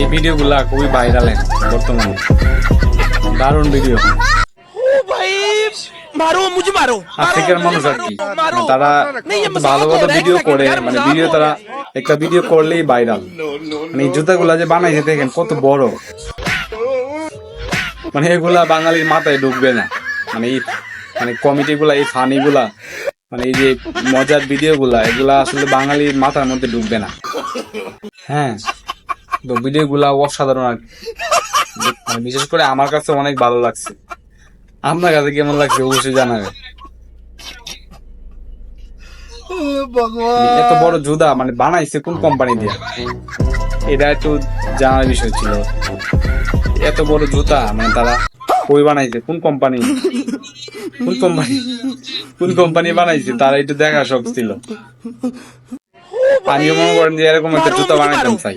এই ভিডিও গুলা খুবই ভাইরাল বর্তমানে। দারুণ ভিডিও। মানে তারা ভালো ভিডিও করে মানে ভিডিও তারা একটা ভিডিও করলেই ভাইরাল মানে জুতাগুলা যে বানাইছে কত বড়। মানে এগুলা বাঙালির মাথায় ঢুকবে না। মানে এই মানে কমিটিগুলা, এই ফানিগুলা মানে এই যে মজার ভিডিও গুলা এগুলা আসলে বাঙালির মাথার মধ্যে ঢুকবে না। হ্যাঁ তো ভিডিও গুলা অসাধারণ আর কি। মানে বিশেষ করে আমার কাছে অনেক ভালো লাগছে। আপনার কাছে কেমন লাগছে অবশ্যই জানাবেন। এত বড় জুদা মানে বানাইছে কোন কোম্পানি দিয়ে? এটা একটু জানার বিষয় ছিল। এত বড় জুতা মানে তারা কই বানাইছে? কোন কোম্পানি কোন কোম্পানি। কোন কোম্পানি বানাইছে তার এটা দেখা শখ ছিল। আমিও মনে করেন যে এরকম একটা জুতা বানাইতাম চাই।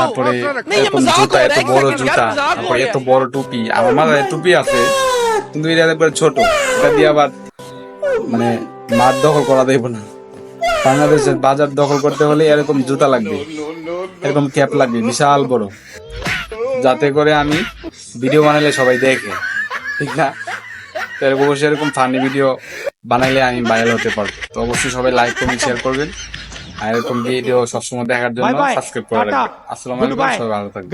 তারপরে এরকম জুতা এত বড় জুতা তারপরে এত বড় টুপি আমার মাথায় টুপি আছে কিন্তু এটা একবার ছোট এটা দিয়ে আবার মানে মার দখল করা দেব না। বাংলাদেশের বাজার দখল করতে হলে এরকম জুতা লাগবে এরকম ক্যাপ লাগবে বিশাল বড়। যাতে করে আমি ভিডিও বানালে সবাই দেখে ঠিক না? তো এরকম অবশ্যই এরকম ফানি ভিডিও বানাইলে আমি ভাইরাল হতে পারব। তো অবশ্যই সবাই লাইক কমেন্ট শেয়ার করবেন। আর এরকম ভিডিও সবসময় দেখার জন্য. সাবস্ক্রাইব করে রাখবেন। আসসালামু আলাইকুম সবাই ভালো থাকবেন।